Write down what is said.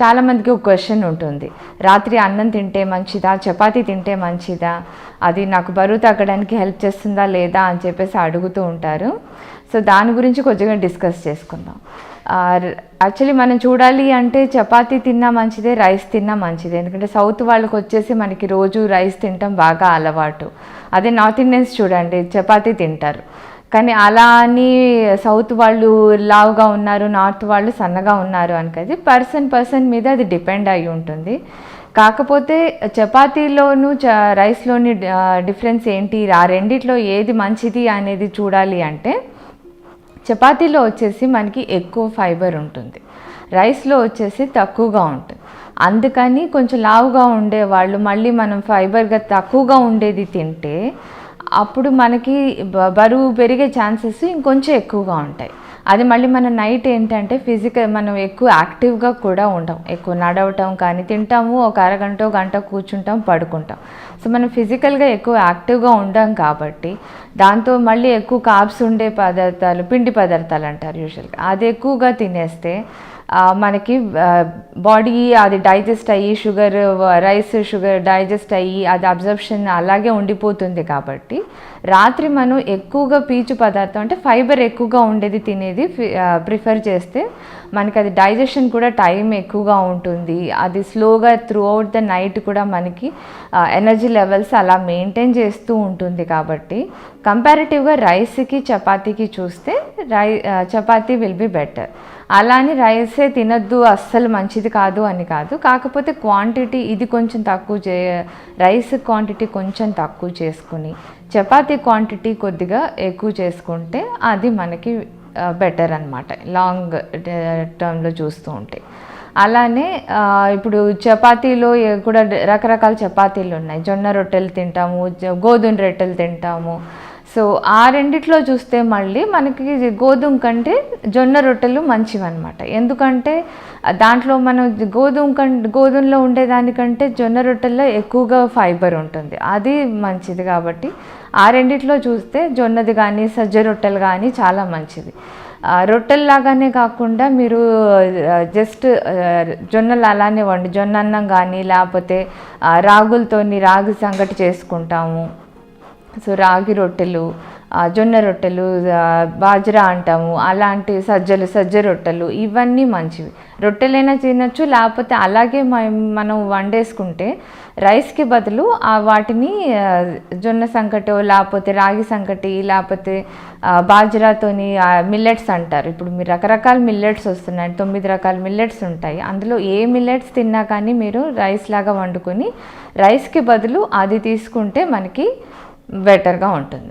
చాలామందికి ఒక క్వశ్చన్ ఉంటుంది. రాత్రి అన్నం తింటే మంచిదా? చపాతీ తింటే మంచిదా? అది నాకు బరువు తగ్గడానికి హెల్ప్ చేస్తుందా లేదా అని చెప్పేసి అడుగుతూ ఉంటారు. సో దాని గురించి కొంచెంగా డిస్కస్ చేసుకుందాం. యాక్చువల్లీ మనం చూడాలి అంటే చపాతీ తిన్నా మంచిదే రైస్ తిన్నా మంచిదే. ఎందుకంటే సౌత్ వాళ్ళకి వచ్చేసి మనకి రోజు రైస్ తినటం బాగా అలవాటు. అదే నార్త్ ఇండియన్స్ చూడండి చపాతీ తింటారు. కానీ అలా అని సౌత్ వాళ్ళు లావుగా ఉన్నారు నార్త్ వాళ్ళు సన్నగా ఉన్నారు అని కదా పర్సన్ పర్సన్ మీద అది డిపెండ్ అయి ఉంటుంది. కాకపోతే చపాతీలోను చ రైస్లోని డిఫరెన్స్ ఏంటి? ఆ రెండిట్లో ఏది మంచిది అనేది చూడాలి అంటే చపాతీలో వచ్చేసి మనకి ఎక్కువ ఫైబర్ ఉంటుంది. రైస్లో వచ్చేసి తక్కువగా ఉంటుంది. అందుకని కొంచెం లావుగా ఉండే వాళ్ళు మళ్ళీ మనం ఫైబర్గా తక్కువగా ఉండేది తింటే అప్పుడు మనకి బ- బరువు పెరిగే ఛాన్సెస్ ఇంకొంచెం ఎక్కువగా ఉంటాయి. అది మళ్ళీ మన నైట్ ఏంటంటే ఫిజికల్ మనం ఎక్కువ యాక్టివ్గా కూడా ఉంటాం. ఎక్కువ నడవటం కానీ తింటాము ఒక అరగంట గంట కూర్చుంటాం పడుకుంటాం. సో మనం ఫిజికల్గా ఎక్కువ యాక్టివ్గా ఉండం కాబట్టి దాంతో మళ్ళీ ఎక్కువ కార్బ్స్ ఉండే పదార్థాలు పిండి పదార్థాలు అంటారు యూజువల్గా అది ఎక్కువగా తినేస్తే మనకి బాడీ అది డైజెస్ట్ అయ్యి షుగర్ రైస్ షుగర్ డైజెస్ట్ అయ్యి అది అబ్జర్ప్షన్ అలాగే ఉండిపోతుంది కాబట్టి రాత్రి మనం ఎక్కువగా పీచు పదార్థం అంటే ఫైబర్ ఎక్కువగా ఉండేది తినేది ప్రిఫర్ చేస్తే మనకి అది డైజెషన్ కూడా టైం ఎక్కువగా ఉంటుంది. అది స్లోగా త్రూ అవుట్ ద నైట్ కూడా మనకి ఎనర్జీ లెవెల్స్ అలా మెయింటైన్ చేస్తూ ఉంటుంది కాబట్టి కంపారిటివ్గా రైస్కి చపాతీకి చూస్తే రై చపాతీ విల్ బి బెటర్ అలా అని రైసే తినద్దు అస్సలు మంచిది కాదు అని కాదు. కాకపోతే క్వాంటిటీ ఇది కొంచెం తక్కువ చే రైస్ క్వాంటిటీ కొంచెం తక్కువ చేసుకుని చపాతీ క్వాంటిటీ కొద్దిగా ఎక్కువ చేసుకుంటే అది మనకి బెటర్ అనమాట లాంగ్ టర్మ్లో చూస్తూ ఉంటే. అలానే ఇప్పుడు చపాతీలో కూడా రకరకాల చపాతీలు ఉన్నాయి. జొన్న రొట్టెలు తింటాము గోధుమ రొట్టెలు తింటాము. సో ఆ రెండిట్లో చూస్తే మళ్ళీ మనకి గోధుమ కంటే జొన్న రొట్టెలు మంచివి అనమాట ఎందుకంటే దాంట్లో మనం గోధుమ కంటే గోధుమలో ఉండేదానికంటే జొన్న రొట్టెల్లో ఎక్కువగా ఫైబర్ ఉంటుంది. అది మంచిది కాబట్టి ఆ రెండిట్లో చూస్తే జొన్నది కానీ సజ్జ రొట్టెలు కానీ చాలా మంచిది. రొట్టెల్లాగానే కాకుండా మీరు జస్ట్ జొన్నలు అలానే వండి జొన్న అన్నం కానీ లేకపోతే రాగులతోని రాగి సంగటి చేసుకుంటాము. సో రాగి రొట్టెలు జొన్న రొట్టెలు బాజరా బాజ్రా అంటాము అలాంటి సజ్జలు సజ్జ రొట్టెలు ఇవన్నీ మంచివి. రొట్టెలైనా తినచ్చు లేకపోతే అలాగే మనం వండేసుకుంటే రైస్కి బదులు ఆ వాటిని జొన్న సంకటో లేకపోతే రాగి సంకటి లేకపోతే బాజరాతోని బాజ్రాతోని మిల్లెట్స్ అంటారు. ఇప్పుడు మీరు రకరకాల మిల్లెట్స్ వస్తున్నాయి తొమ్మిది రకాల మిల్లెట్స్ ఉంటాయి. అందులో ఏ మిల్లెట్స్ తిన్నా కానీ మీరు రైస్ లాగా వండుకొని రైస్కి బదులు అది తీసుకుంటే మనకి బెటర్గా ఉంటుంది.